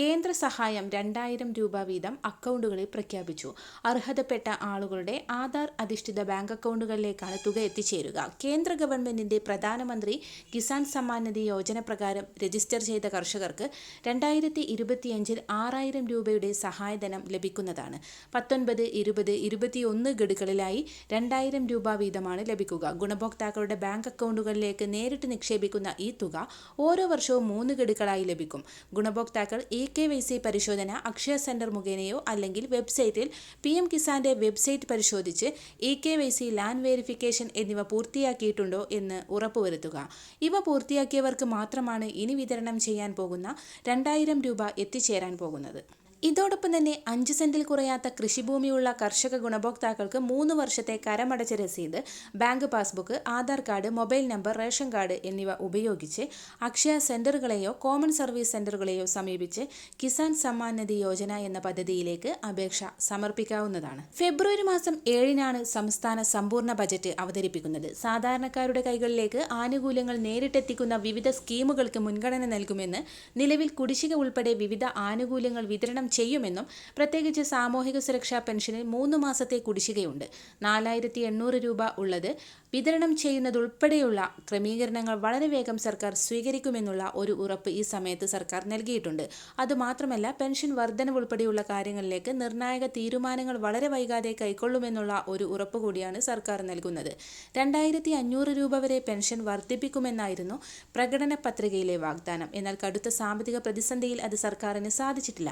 കേന്ദ്ര സഹായം രണ്ടായിരം രൂപ വീതം അക്കൗണ്ടുകളിൽ പ്രഖ്യാപിച്ചു. അർഹതപ്പെട്ട ആളുകളുടെ ആധാർ അധിഷ്ഠിത ബാങ്ക് അക്കൗണ്ടുകളിലേക്കാണ് തുക എത്തിച്ചേരുക. കേന്ദ്ര ഗവൺമെന്റിന്റെ പ്രധാനമന്ത്രി കിസാൻ സമ്മാൻ നിധി യോജന പ്രകാരം രജിസ്റ്റർ ചെയ്ത കർഷകർക്ക് രണ്ടായിരത്തി ഇരുപത്തിയഞ്ചിൽ ആറായിരം രൂപയുടെ സഹായധനം ലഭിക്കുന്നതാണ്. പത്തൊൻപത് ഇരുപത് ഇരുപത്തിയൊന്ന് ഗഡുക്കളിലായി രണ്ടായിരം രൂപ വീതമാണ് ലഭിക്കുക. ഗുണഭോക്താക്കളുടെ ബാങ്ക് അക്കൗണ്ടുകളിലേക്ക് നേരിട്ട് നിക്ഷേപിക്കുന്ന ഈ തുക ഓരോ വർഷവും മൂന്ന് ഗഡുക്കളായി ലഭിക്കും. ഗുണഭോക്താക്കൾ ഇ കെ വൈ സി പരിശോധന അക്ഷയ സെന്റർ മുഖേനയോ അല്ലെങ്കിൽ വെബ്സൈറ്റിൽ പി എം കിസാന്റെ വെബ്സൈറ്റ് പരിശോധിച്ച് E K Y C land verification എന്നിവ പൂർത്തിയാക്കിയിട്ടുണ്ടോ എന്ന് ഉറപ്പുവരുത്തുക. ഇവ പൂർത്തിയാക്കിയവർക്ക് മാത്രമാണ് ഇനി വിതരണം ചെയ്യാൻ പോകുന്ന രണ്ടായിരം രൂപ എത്തിച്ചേരാൻ പോകുന്നത്. ഇതോടൊപ്പം തന്നെ അഞ്ച് സെന്റിൽ കുറയാത്ത കൃഷിഭൂമിയുള്ള കർഷക ഗുണഭോക്താക്കൾക്ക് മൂന്ന് വർഷത്തെ കരമടച്ച രസീത് bank passbook Aadhaar card mobile number ration card എന്നിവ ഉപയോഗിച്ച് അക്ഷയ സെന്ററുകളെയോ കോമൺ സർവീസ് സെന്ററുകളെയോ സമീപിച്ച് കിസാൻ സമ്മാൻ നിധി യോജന എന്ന പദ്ധതിയിലേക്ക് അപേക്ഷ സമർപ്പിക്കാവുന്നതാണ്. ഫെബ്രുവരി മാസം ഏഴിനാണ് സംസ്ഥാന സമ്പൂർണ ബജറ്റ് അവതരിപ്പിക്കുന്നത്. സാധാരണക്കാരുടെ കൈകളിലേക്ക് ആനുകൂല്യങ്ങൾ നേരിട്ടെത്തിക്കുന്ന വിവിധ സ്കീമുകൾക്ക് മുൻഗണന നൽകുമെന്ന് നിലവിൽ കുടിശ്ശിക ഉൾപ്പെടെ വിവിധ ആനുകൂല്യങ്ങൾ വിതരണം ചെയ്യുമെന്നും പ്രത്യേകിച്ച് സാമൂഹിക സുരക്ഷാ പെൻഷനിൽ മൂന്ന് മാസത്തെ കുടിശ്ശികയുണ്ട്. നാലായിരത്തി എണ്ണൂറ് രൂപ ഉള്ളത് വിതരണം ചെയ്യുന്നതുൾപ്പെടെയുള്ള ക്രമീകരണങ്ങൾ വളരെ വേഗം സർക്കാർ സ്വീകരിക്കുമെന്നുള്ള ഒരു ഉറപ്പ് ഈ സമയത്ത് സർക്കാർ നൽകിയിട്ടുണ്ട്. അതുമാത്രമല്ല പെൻഷൻ വർധനവ് ഉൾപ്പെടെയുള്ള കാര്യങ്ങളിലേക്ക് നിർണായക തീരുമാനങ്ങൾ വളരെ വൈകാതെ കൈക്കൊള്ളുമെന്നുള്ള ഒരു ഉറപ്പ് കൂടിയാണ് സർക്കാർ നൽകുന്നത്. രണ്ടായിരത്തി അഞ്ഞൂറ് രൂപ വരെ പെൻഷൻ വർദ്ധിപ്പിക്കുമെന്നായിരുന്നു പ്രകടന പത്രികയിലെ വാഗ്ദാനം. എന്നാൽ കടുത്ത സാമ്പത്തിക പ്രതിസന്ധിയിൽ അത് സർക്കാരിന് സാധിച്ചിട്ടില്ല.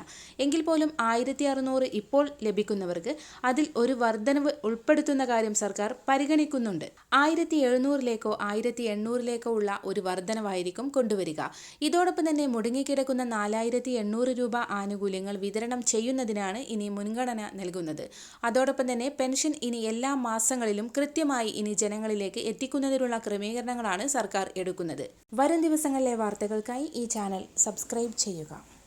എങ്കിൽ പോലും ആയിരത്തി അറുന്നൂറ് ഇപ്പോൾ ലഭിക്കുന്നവർക്ക് അതിൽ ഒരു വർധനവ് ഉൾപ്പെടുത്തുന്ന കാര്യം സർക്കാർ പരിഗണിക്കുന്നുണ്ട്. ആയിരത്തി എഴുന്നൂറിലേക്കോ ആയിരത്തി എണ്ണൂറിലേക്കോ ഉള്ള ഒരു വർധനവായിരിക്കും കൊണ്ടുവരിക. ഇതോടൊപ്പം തന്നെ മുടങ്ങിക്കിടക്കുന്ന നാലായിരത്തി എണ്ണൂറ് രൂപ ആനുകൂല്യങ്ങൾ വിതരണം ചെയ്യുന്നതിനാണ് ഇനി മുൻഗണന നൽകുന്നത്. അതോടൊപ്പം തന്നെ പെൻഷൻ ഇനി എല്ലാ മാസങ്ങളിലും കൃത്യമായി ഇനി ജനങ്ങളിലേക്ക് എത്തിക്കുന്നതിനുള്ള ക്രമീകരണങ്ങളാണ് സർക്കാർ എടുക്കുന്നത്. വരും ദിവസങ്ങളിലെ വാർത്തകൾക്കായി ഈ ചാനൽ സബ്സ്ക്രൈബ് ചെയ്യുക.